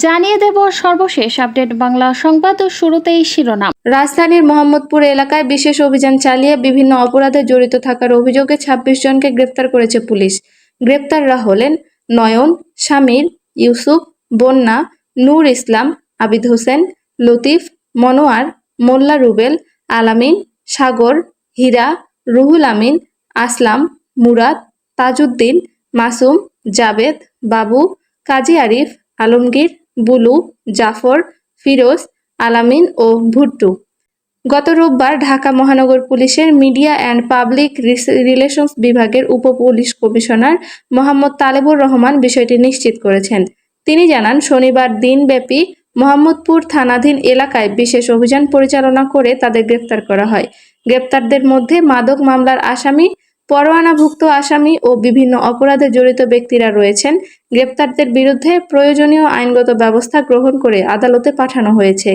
জানিয়ে দেব সর্বশেষ আপডেট বাংলা সংবাদ ও শুরুতেই শিরোনাম। রাজধানীর মোহাম্মদপুর এলাকায় বিশেষ অভিযান চালিয়ে বিভিন্ন অপরাধে জড়িত থাকার অভিযোগে ছাব্বিশ জনকে গ্রেপ্তার করেছে পুলিশ। গ্রেপ্তাররা হলেন নয়ন, শামীর, ইউসুফ, বন্যা, নূর ইসলাম, আবিদ হোসেন, লতিফ, মনোয়ার, মোল্লা রুবেল, আলামিন, সাগর, হীরা, রুহুল আমিন, আসলাম, মুরাদ, তাজউদ্দিন, মাসুম, জাবেদ, বাবু, কাজী আরিফ, আলমগীর বুলু, জাফর, ফিরোজ, আলামিন ও ভুট্টু। গত রোববার ঢাকা মহানগর পুলিশের মিডিয়া অ্যান্ড পাবলিক রিলেশনস বিভাগের উপ পুলিশ কমিশনার মোহাম্মদ তালেবুর রহমান বিষয়টি নিশ্চিত করেছেন। তিনি জানান, শনিবার দিনব্যাপী মোহাম্মদপুর থানাধীন এলাকায় বিশেষ অভিযান পরিচালনা করে তাদের গ্রেপ্তার করা হয়। গ্রেপ্তারদের মধ্যে মাদক মামলার আসামি পরোয়ানাভুক্ত আসামি ও বিভিন্ন অপরাধে জড়িত ব্যক্তিরা রয়েছেন। গ্রেপ্তারদের বিরুদ্ধে প্রয়োজনীয় আইনগত ব্যবস্থা গ্রহণ করে আদালতে পাঠানো হয়েছে।